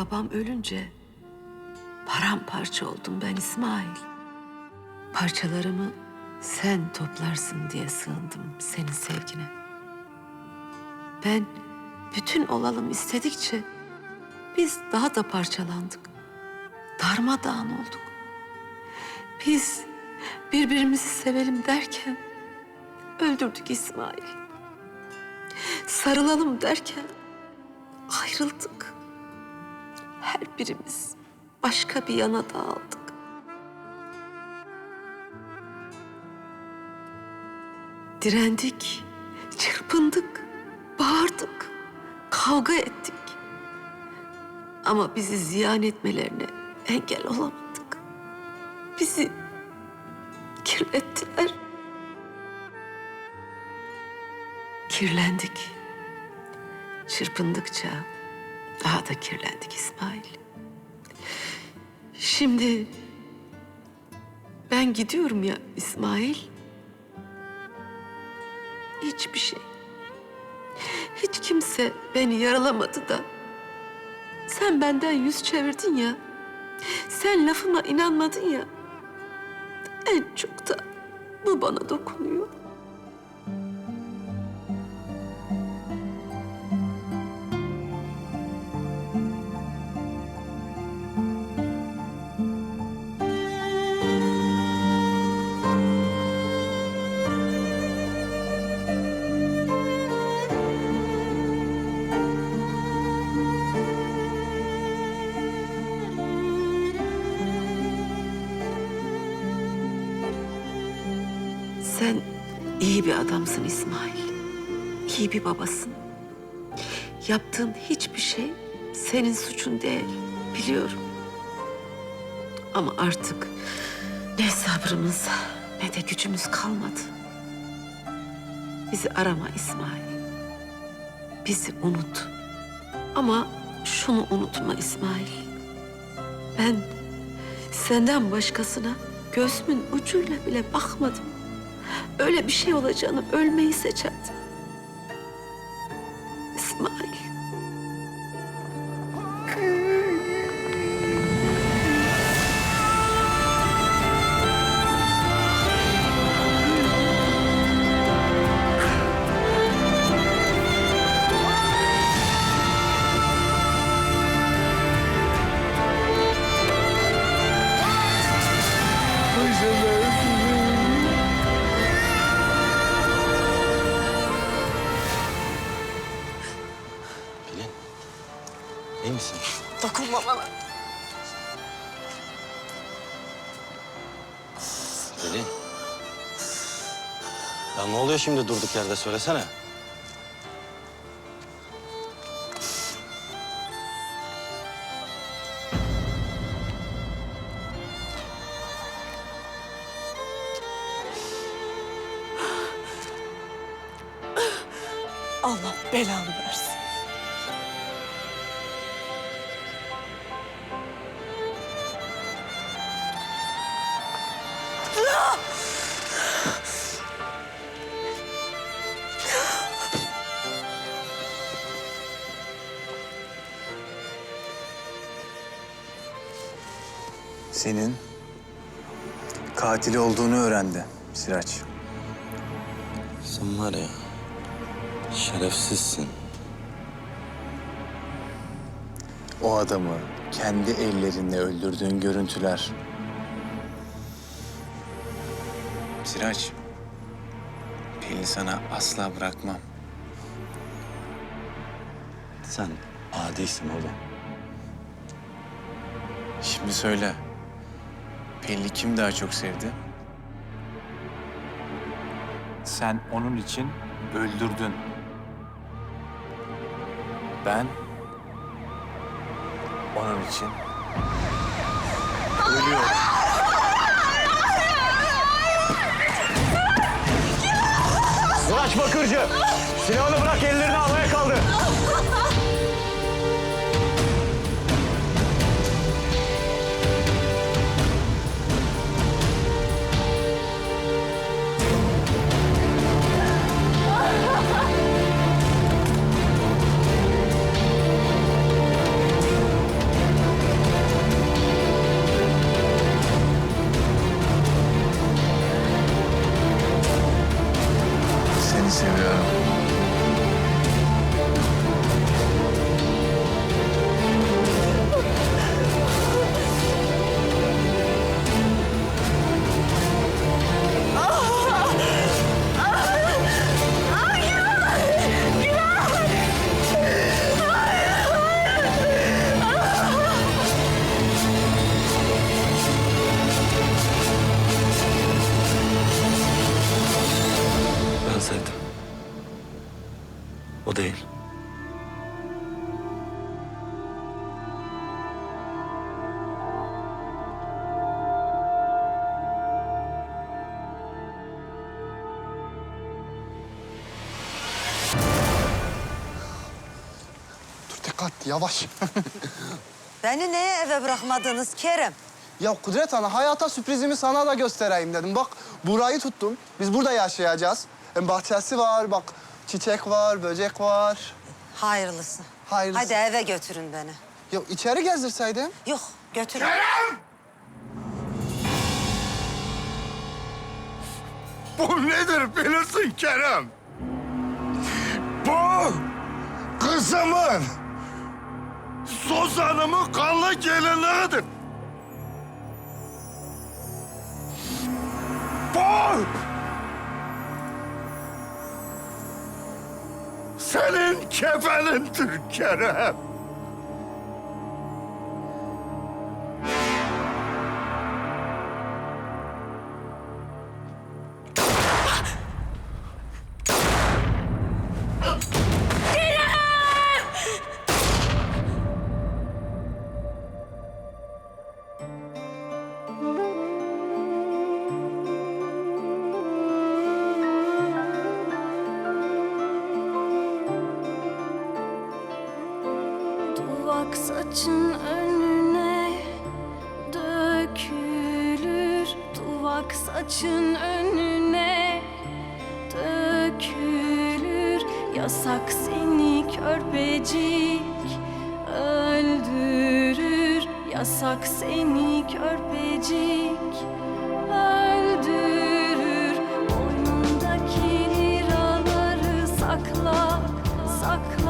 Babam ölünce paramparça oldum ben İsmail. Parçalarımı sen toplarsın diye sığındım senin sevgine. Ben bütün olalım istedikçe biz daha da parçalandık. Darmadağın olduk. Biz birbirimizi sevelim derken öldürdük İsmail. Sarılalım derken ayrıldık. Her birimiz başka bir yana dağıldık. Direndik, çırpındık, bağırdık, kavga ettik. Ama bizi ziyan etmelerine engel olamadık. Bizi kirlettiler. Kirlendik. Çırpındıkça daha da kirlendik İsmail. Şimdi ben gidiyorum ya İsmail. Hiçbir şey. Hiç kimse beni yaralamadı da. Sen benden yüz çevirdin ya. Sen lafıma inanmadın ya. En çok da bu bana dokunuyor. Sen iyi bir adamsın İsmail. İyi bir babasın. Yaptığın hiçbir şey senin suçun değil. Biliyorum. Ama artık ne sabrımız ne de gücümüz kalmadı. Bizi arama İsmail. Bizi unut. Ama şunu unutma İsmail. Ben senden başkasına gözümün ucuyla bile bakmadım. Öyle bir şey olacağını ölmeyi seçerdim. İsmail. Pelin. Misin? Dokunma bana. Pelin. Ya ne oluyor şimdi durduk yerde söylesene. Allah belanı versin. Senin katili olduğunu öğrendi Siraç. Sen var ya şerefsizsin. O adamı kendi ellerinle öldürdüğün görüntüler. Siraç, Pelin sana asla bırakmam. Sen adisin oğlum. Şimdi söyle. Pelin'i kim daha çok sevdi? Sen onun için öldürdün. Ben onun için ölüyorum. Sıraç Bakırcı! Silahını bırak ellerini havaya seni seviyorum. Yavaş. Beni neye eve bırakmadınız Kerem? ya Kudret Ana hayata sürprizimi sana da göstereyim dedim. Bak burayı tuttum. Biz burada yaşayacağız. Hem bahçesi var bak çiçek var, böcek var. Hayırlısı. Hayırlısı. Hadi eve götürün beni. Ya içeri gezdirseydim. Yok götürün. Bu nedir bilirsin Kerem? Bu kızımın Suzan'ımın kanlı gelinliğidir. Bu senin kefenindir Kerem. Duvak saçın önüne dökülür. Duvak saçın önüne dökülür. Yasak seni körpecik öldürür. Yasak seni körpecik öldürür. Boynundaki liraları sakla, sakla